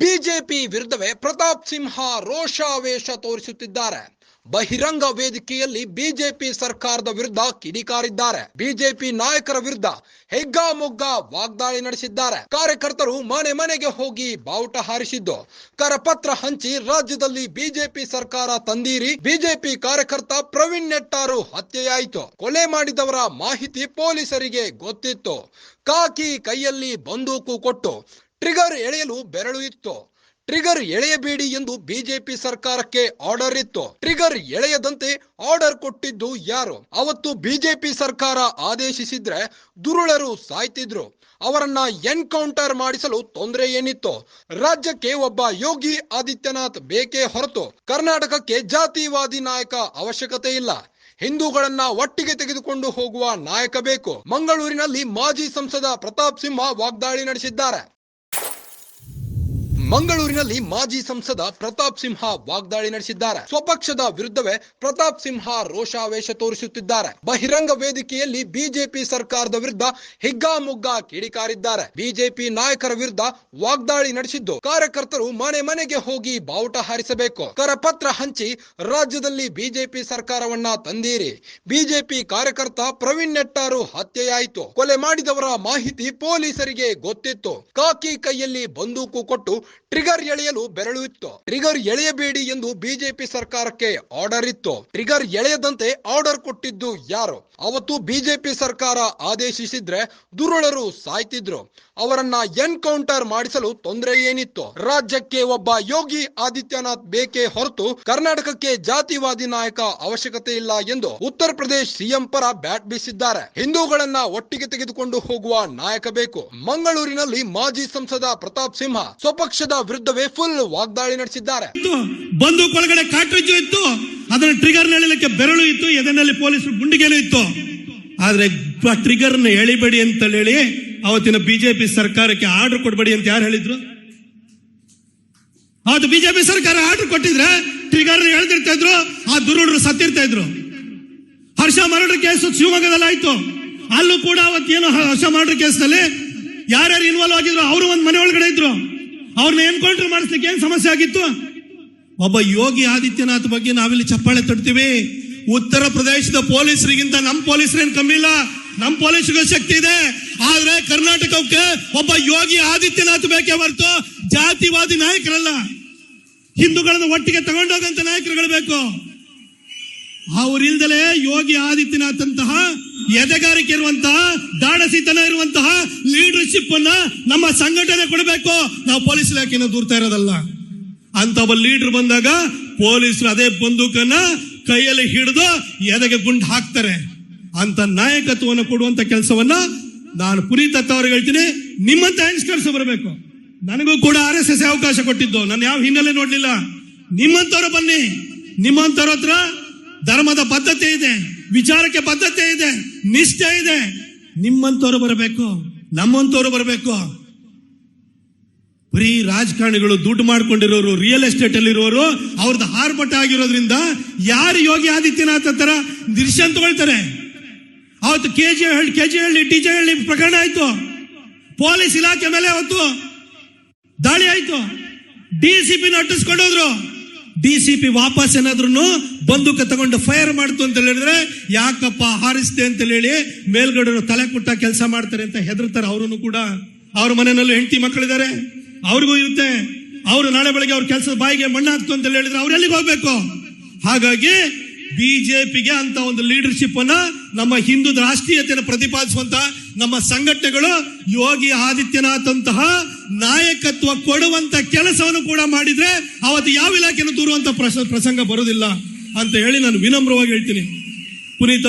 BJP ವಿರುದ್ಧವೇ ಪ್ರತಾಪ್ ಸಿಂಹ ರೋಷಾವೇಶ ತೋರಿಸುತ್ತಿದ್ದಾರೆ. ಬಹಿರಂಗ ವೇದಿಕೆಯಲ್ಲಿ ಬಿಜೆಪಿ ಸರ್ಕಾರದ ವಿರುದ್ಧ ಕಿಡಿಕಾರಿದ್ದಾರೆ. ಬಿಜೆಪಿ ನಾಯಕರ ವಿರುದ್ಧ ಹೆಗ್ಗಾಮೊಗ್ಗ ವಾಗ್ದಾಳಿ ನಡೆಸಿದ್ದಾರೆ. ಕಾರ್ಯಕರ್ತರು ಮನೆ ಮನೆಗೆ ಹೋಗಿ ಬಾವುಟ ಹಾರಿಸಿದ್ದು. ಕರಪತ್ರ ಹಂಚಿ ರಾಜ್ಯದಲ್ಲಿ ಬಿಜೆಪಿ ಸರ್ಕಾರ ತಂದೀರಿ, ಬಿಜೆಪಿ ಕಾರ್ಯಕರ್ತ ಪ್ರವೀಣ್ ನೆಟ್ಟಾರು ಹತ್ಯೆಯಾಯಿತು. ಕೊಲೆ ಮಾಡಿದವರ ಮಾಹಿತಿ ಪೊಲೀಸರಿಗೆ ಗೊತ್ತಿತ್ತು. ಕಾಕಿ ಕೈಯಲ್ಲಿ ಬಂದೂಕು ಕೊಟ್ಟು ಟ್ರಿಗರ್ ಎಳೆಯಲು ಬೆರಳು ಇತ್ತು. ಟ್ರಿಗರ್ ಎಳೆಯಬೇಡಿ ಎಂದು ಬಿಜೆಪಿ ಸರ್ಕಾರಕ್ಕೆ ಆರ್ಡರ್ ಇತ್ತು. ಟ್ರಿಗರ್ ಎಳೆಯದಂತೆ ಆರ್ಡರ್ ಕೊಟ್ಟಿದ್ದು ಯಾರು? ಅವತ್ತು ಬಿಜೆಪಿ ಸರ್ಕಾರ ಆದೇಶಿಸಿದ್ರೆ ದುರುಳರು ಸಾಯ್ತಿದ್ರು. ಅವರನ್ನ ಎನ್ಕೌಂಟರ್ ಮಾಡಿಸಲು ತೊಂದರೆ ಏನಿತ್ತು? ರಾಜ್ಯಕ್ಕೆ ಒಬ್ಬ ಯೋಗಿ ಆದಿತ್ಯನಾಥ್ ಬೇಕೇ ಹೊರತು ಕರ್ನಾಟಕಕ್ಕೆ ಜಾತಿವಾದಿ ನಾಯಕ ಅವಶ್ಯಕತೆ ಇಲ್ಲ. ಹಿಂದೂಗಳನ್ನ ಒಟ್ಟಿಗೆ ತೆಗೆದುಕೊಂಡು ಹೋಗುವ ನಾಯಕ ಬೇಕು. ಮಂಗಳೂರಿನಲ್ಲಿ ಮಾಜಿ ಸಂಸದ ಪ್ರತಾಪ್ ಸಿಂಹ ವಾಗ್ದಾಳಿ ನಡೆಸಿದ್ದಾರೆ. ಮಂಗಳೂರಿನಲ್ಲಿ ಮಾಜಿ ಸಂಸದ ಪ್ರತಾಪ್ ಸಿಂಹ ವಾಗ್ದಾಳಿ ನಡೆಸಿದ್ದಾರೆ. ಸ್ವಪಕ್ಷದ ವಿರುದ್ಧವೇ ಪ್ರತಾಪ್ ಸಿಂಹ ರೋಷಾವೇಶ ತೋರಿಸುತ್ತಿದ್ದಾರೆ. ಬಹಿರಂಗ ವೇದಿಕೆಯಲ್ಲಿ ಬಿಜೆಪಿ ಸರ್ಕಾರದ ವಿರುದ್ಧ ಹಿಗ್ಗಾಮುಗ್ಗಾ ಕಿಡಿಕಾರಿದ್ದಾರೆ. ಬಿಜೆಪಿ ನಾಯಕರ ವಿರುದ್ಧ ವಾಗ್ದಾಳಿ ನಡೆಸಿದ್ದು, ಕಾರ್ಯಕರ್ತರು ಮನೆ ಮನೆಗೆ ಹೋಗಿ ಬಾವುಟ ಹಾರಿಸಬೇಕು. ಕರಪತ್ರ ಹಂಚಿ ರಾಜ್ಯದಲ್ಲಿ ಬಿಜೆಪಿ ಸರ್ಕಾರವನ್ನ ತಂದೀರಿ. ಬಿಜೆಪಿ ಕಾರ್ಯಕರ್ತ ಪ್ರವೀಣ್ ನೆಟ್ಟಾರು ಹತ್ಯೆಯಾಯಿತು. ಕೊಲೆ ಮಾಡಿದವರ ಮಾಹಿತಿ ಪೊಲೀಸರಿಗೆ ಗೊತ್ತಿತ್ತು. ಕಾಕಿ ಕೈಯಲ್ಲಿ ಬಂದೂಕು ಕೊಟ್ಟು ಟ್ರಿಗರ್ ಎಳೆಯಲು ಬೆರಳು ಇತ್ತು. ಟ್ರಿಗರ್ ಎಳೆಯಬೇಡಿ ಎಂದು ಬಿಜೆಪಿ ಸರ್ಕಾರಕ್ಕೆ ಆರ್ಡರ್ ಇತ್ತು. ಟ್ರಿಗರ್ ಎಳೆಯದಂತೆ ಆರ್ಡರ್ ಕೊಟ್ಟಿದ್ದು ಯಾರು? ಅವತ್ತು ಬಿಜೆಪಿ ಸರ್ಕಾರ ಆದೇಶಿಸಿದ್ರೆ ದುರುಳರು ಸಾಯ್ತಿದ್ರು. ಅವರನ್ನ ಎನ್ಕೌಂಟರ್ ಮಾಡಿಸಲು ತೊಂದರೆ ಏನಿತ್ತು? ರಾಜ್ಯಕ್ಕೆ ಒಬ್ಬ ಯೋಗಿ ಆದಿತ್ಯನಾಥ್ ಬೇಕೇ ಹೊರತು ಕರ್ನಾಟಕಕ್ಕೆ ಜಾತಿವಾದಿ ನಾಯಕ ಅವಶ್ಯಕತೆ ಇಲ್ಲ ಎಂದು ಉತ್ತರ ಪ್ರದೇಶ್ ಸಿಎಂ ಪರ ಬ್ಯಾಟ್ ಬೀಸಿದ್ದಾರೆ. ಹಿಂದೂಗಳನ್ನ ಒಟ್ಟಿಗೆ ತೆಗೆದುಕೊಂಡು ಹೋಗುವ ನಾಯಕ ಬೇಕು. ಮಂಗಳೂರಿನಲ್ಲಿ ಮಾಜಿ ಸಂಸದ ಪ್ರತಾಪ್ ಸಿಂಹ, ಸ್ವಪಕ್ಷದ ವಿರುದ್ಧವೇ ಫುಲ್ ವಾಗ್ದಾಳಿ ನಡೆಸಿದ್ದಾರೆ. ಬಂದೂಕ್ ಒಳಗಡೆ ಕಾಟ್ರಿಜ್ ಇತ್ತು. ಅದನ್ನ ಟ್ರಿಗರ್ ಎಳಿಲಿಕ್ಕೆ ಬೆರಳು ಇತ್ತು. ಎದನಲ್ಲಿ ಪೊಲೀಸರು ಗುಂಡಿಗೆನೂ ಇತ್ತು. ಆದ್ರೆ ಟ್ರಿಗರ್ನ ಎಳಿಬೇಡಿ ಅಂತ ಹೇಳಿ ಅವತ್ತಿನ ಬಿಜೆಪಿ ಸರ್ಕಾರಕ್ಕೆ ಆರ್ಡರ್ ಕೊಡಬೇಡಿ ಅಂತ ಯಾರು ಹೇಳಿದ್ರು? ಅವತ್ತು ಬಿಜೆಪಿ ಸರ್ಕಾರ ಆರ್ಡರ್ ಕೊಟ್ಟಿದ್ರೆ ಟ್ರಿಗರ್ ಎಳೆದಿರ್ತಾ ಇದ್ರು. ಆ ದುರುಡರು ಸತ್ತಿರ್ತಾ ಇದ್ರು. ಹರ್ಷ ಮರ್ಡರ್ ಕೇಸ್ ಶಿವಮೊಗ್ಗದಲ್ಲಿ ಆಯ್ತು. ಅಲ್ಲೂ ಕೂಡ ಅವತ್ತೇನು ಹರ್ಷ ಮಾಡಿರೋ ಕೇಸ್ನಲ್ಲಿ ಯಾರ್ಯಾರು ಇನ್ವಾಲ್ವ್ ಆಗಿದ್ರು, ಅವರು ಒಂದ್ ಮನೆ ಒಳಗಡೆ ಇದ್ರು. ಅವ್ರನ್ನ ಎನ್ಕೌಂಟರ್ ಮಾಡಿಸ್ಲಿಕ್ಕೆ ಏನ್ ಸಮಸ್ಯೆ ಆಗಿತ್ತು? ಒಬ್ಬ ಯೋಗಿ ಆದಿತ್ಯನಾಥ್ ಬಗ್ಗೆ ನಾವಿಲ್ಲಿ ಚಪ್ಪಾಳೆ ತಡ್ತೀವಿ ಉತ್ತರ ಪ್ರದೇಶದ ಪೊಲೀಸರಿಗಿಂತ ನಮ್ಮ ಪೊಲೀಸರೇನ್ ಕಮ್ಮಿ ಇಲ್ಲ. ನಮ್ಮ ಪೊಲೀಸರಿಗೂ ಶಕ್ತಿ ಇದೆ. ಆದ್ರೆ ಕರ್ನಾಟಕಕ್ಕೆ ಒಬ್ಬ ಯೋಗಿ ಆದಿತ್ಯನಾಥ್ ಬೇಕೇ ಹೊರತು ಜಾತಿವಾದಿ ನಾಯಕರಲ್ಲ. ಹಿಂದೂಗಳನ್ನ ಒಟ್ಟಿಗೆ ತಗೊಂಡೋಗಂತ ನಾಯಕರುಗಳು ಬೇಕು. ಅವರಿಲ್ದಲೇ ಯೋಗಿ ಆದಿತ್ಯನಾಥ್ ಅಂತಹ ಎದೆಗಾರಿಕೆ ಇರುವಂತಹ ದಾಡಸಿತನ ಇರುವಂತಹ ಲೀಡರ್ಶಿಪ್ ಅನ್ನ ನಮ್ಮ ಸಂಘಟನೆ ಕೊಡಬೇಕು. ನಾವು ಪೊಲೀಸ್ ಇಲಾಖೆನ ದೂರ್ತಾ ಇರೋದಲ್ಲ. ಅಂತ ಒಬ್ಬ ಲೀಡರ್ ಬಂದಾಗ ಪೊಲೀಸರು ಅದೇ ಬಂದೂಕನ್ನ ಕೈಯಲ್ಲಿ ಹಿಡಿದು ಎದೆಗೆ ಗುಂಡು ಹಾಕ್ತಾರೆ. ಅಂತ ನಾಯಕತ್ವವನ್ನು ಕೊಡುವಂತ ಕೆಲಸವನ್ನ ನಾನು ಪುರಿ ಅವ್ರಿಗೆ ಹೇಳ್ತೀನಿ ನಿಮ್ಮಂತ ಯಂಗ್ಸ್ಟರ್ಸ್ ಬರಬೇಕು. ನನಗೂ ಕೂಡ ಆರ್ ಎಸ್ ಎಸ್ ಅವಕಾಶ ಕೊಟ್ಟಿದ್ದು. ನಾನು ಯಾವ ಹಿನ್ನೆಲೆ ನೋಡ್ಲಿಲ್ಲ. ನಿಮ್ಮಂತವ್ರು ಬನ್ನಿ. ನಿಮ್ಮಂತವ್ರ ಹತ್ರ ಧರ್ಮದ ಬದ್ಧತೆ ಇದೆ. ವಿಚಾರಕ್ಕೆ ಬದ್ಧತೆ ಇದೆ, ನಿಷ್ಠೆ ಇದೆ. ನಿಮ್ಮಂತವರು ಬರಬೇಕು, ನಮ್ಮಂತವರು ಬರಬೇಕು. ಬರೀ ರಾಜಕಾರಣಿಗಳು ದುಡ್ಡು ಮಾಡ್ಕೊಂಡಿರೋರು ರಿಯಲ್ ಎಸ್ಟೇಟ್ ಅಲ್ಲಿ ಇರೋರು ಅವ್ರದ್ದು ಹಾರ್ಬಟ ಆಗಿರೋದ್ರಿಂದ ಯಾರು ಯೋಗಿ ಆದಿತ್ಯನಾಥ ತರ ನಿರ್ಶನ್ ತಗೊಳ್ತಾರೆ? ಅವತ್ತು K G Halli K G Halli T J Halli ಪ್ರಕರಣ ಆಯ್ತು. ಪೊಲೀಸ್ ಇಲಾಖೆ ಮೇಲೆ ಅವತ್ತು ದಾಳಿ ಆಯ್ತು. ಡಿ ಸಿ ಪಿ ಅಟ್ಟಿಸ್ಕೊಂಡೋದ್ರು ಡಿ ಸಿ ಪಿ ವಾಪಸ್ ಏನಾದ್ರು ಬಂದೂಕ ತಗೊಂಡು ಫೈರ್ ಮಾಡ್ತು ಅಂತ ಹೇಳಿದ್ರೆ, ಯಾಕಪ್ಪ ಹಾರಿಸ್ತೆ ಅಂತ ಹೇಳಿ ಮೇಲ್ಗಡೆ ತಲೆ ಕುಟ್ಟ ಕೆಲಸ ಮಾಡ್ತಾರೆ ಅಂತ ಹೆದರ್ತಾರೆ ಅವರು ಕೂಡ. ಅವ್ರ ಮನೆಯಲ್ಲೂ ಹೆಂಡತಿ ಮಕ್ಕಳಿದ್ದಾರೆ. ಅವ್ರಿಗೂ ಇರುತ್ತೆ ಅವರು ನಾಳೆ ಬೆಳಗ್ಗೆ ಅವ್ರ ಕೆಲಸದ ಬಾಯಿಗೆ ಮಣ್ಣು ಹಾಕ್ತು ಅಂತ ಹೇಳಿದ್ರೆ ಅವ್ರು ಎಲ್ಲಿಗೆ ಹೋಗ್ಬೇಕು? ಹಾಗಾಗಿ ಬಿಜೆಪಿಗೆ ಅಂತ ಒಂದು ಲೀಡರ್ಶಿಪ್ ಅನ್ನ ನಮ್ಮ ಹಿಂದೂ ರಾಷ್ಟ್ರೀಯತೆಯನ್ನು ಪ್ರತಿಪಾದಿಸುವಂತ ನಮ್ಮ ಸಂಘಟನೆಗಳು ಯೋಗಿ ಆದಿತ್ಯನಾಥ್ ಅಂತಹ ನಾಯಕತ್ವ ಕೊಡುವಂತ ಕೆಲಸವನ್ನು ಕೂಡ ಮಾಡಿದ್ರೆ ಅವತ್ತು ಯಾವ ಇಲಾಖೆಯನ್ನು ದೂರುವಂತ ಪ್ರಸ- ಪ್ರಸಂಗ ಬರುವುದಿಲ್ಲ. ಅಂತ ಹೇಳಿ ನಾನು ವಿನಮ್ರವಾಗಿ ಹೇಳ್ತೀನಿ. ಪುನೀತ್